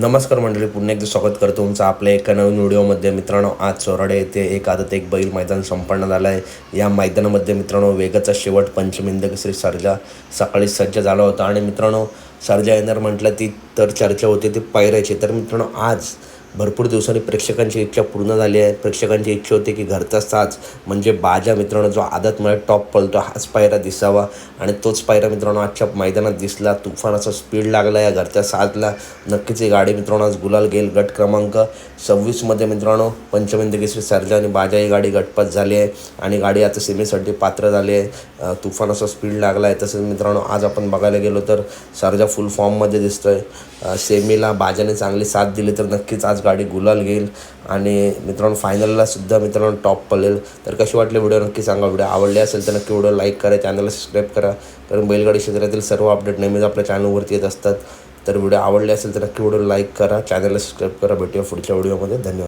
नमस्कार मंडळी पुन्हा एकदा स्वागत करतो तुमचं आपल्या एका नवीन व्हिडिओमध्ये. मित्रांनो आज चोराडे येथे एक आदत एक बैल मैदान संपन्न झालं आहे. या मैदानामध्ये मित्रांनो वेगाचा शेवट पंचमिंद श्री सर्जा सकाळी सज्ज झाला होता. आणि मित्रांनो सर्जा येणार म्हटलं ती तर चर्चा होती ती पायऱ्याची. तर मित्रांनो आज भरपूर दिवसांनी प्रेक्षकांची इच्छा पूर्ण झाली आहे. प्रेक्षकांची इच्छा होती की घरचा साज म्हणजे बाजा मित्रांनो जो आदत मला टॉप पळतो हाच पायरा दिसावा. आणि तोच पायरा मित्रांनो आजच्या मैदानात दिसला. तुफानाचा स्पीड लागला या घरच्या साजला. नक्कीच ही गाडी मित्रांनो आज गुलाल घेईल गट क्रमांक. सव्वीसमध्ये मित्रांनो पंचमिंद केसरी सर्जा आणि बाजा ही गाडी गटपात झाली आहे. आणि गाडी आता सेमीसाठी पात्र झाली आहे. तुफानाचा स्पीड लागला आहे. तसंच मित्रांनो आज आपण बघायला गेलो तर सर्जा फुल फॉर्ममध्ये दिसतोय. सेमीला बाजाने चांगली साथ दिली तर नक्कीच आज आज गाडी गुलाल घेईल. आणि मित्रांनो फायनलला सुद्धा मित्रांनो टॉप पळेल. तर कशी वाटली व्हिडिओ नक्की सांगा. व्हिडिओ आवडले असेल तर नक्की व्हिडिओ लाईक करा. चॅनलला सबस्क्राईब करा. कारण बैलगाडी क्षेत्रातील सर्व अपडेट नेहमीच आपल्या चॅनलवरती येत असतात. तर व्हिडिओ आवडले असेल तर नक्की व्हिडिओ लाईक करा. चॅनलला सबस्क्राईब करा. भेटूया पुढच्या व्हिडिओमध्ये धन्यवाद.